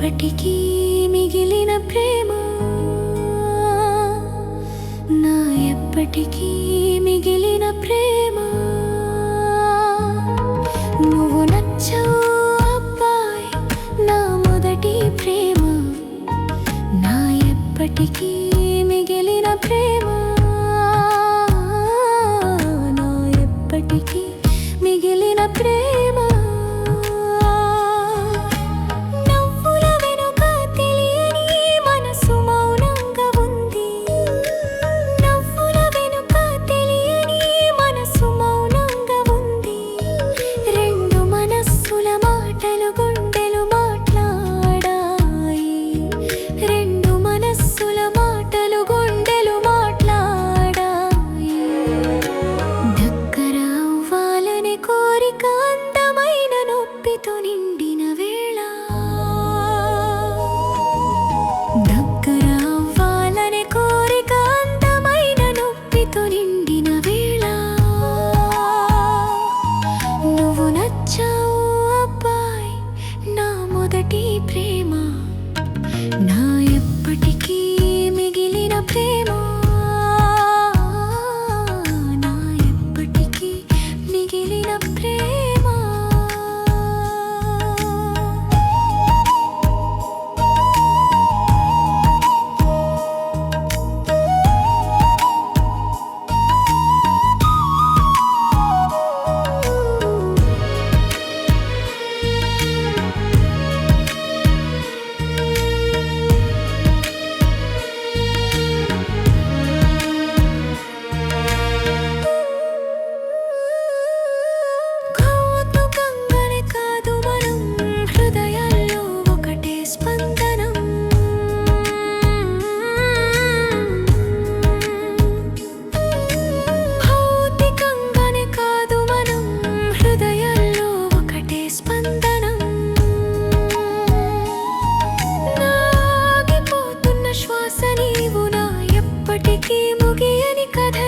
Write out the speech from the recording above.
ఇప్పటికీ మిగిలిన ప్రేమ నా ఎప్పటికీ మిగిలిన ప్రేమ. నువ్వు నచ్చవు అబ్బాయి నా మొదటి ప్రేమ. నా ఎప్పటికీ మొదటి ప్రే ముగియని కథ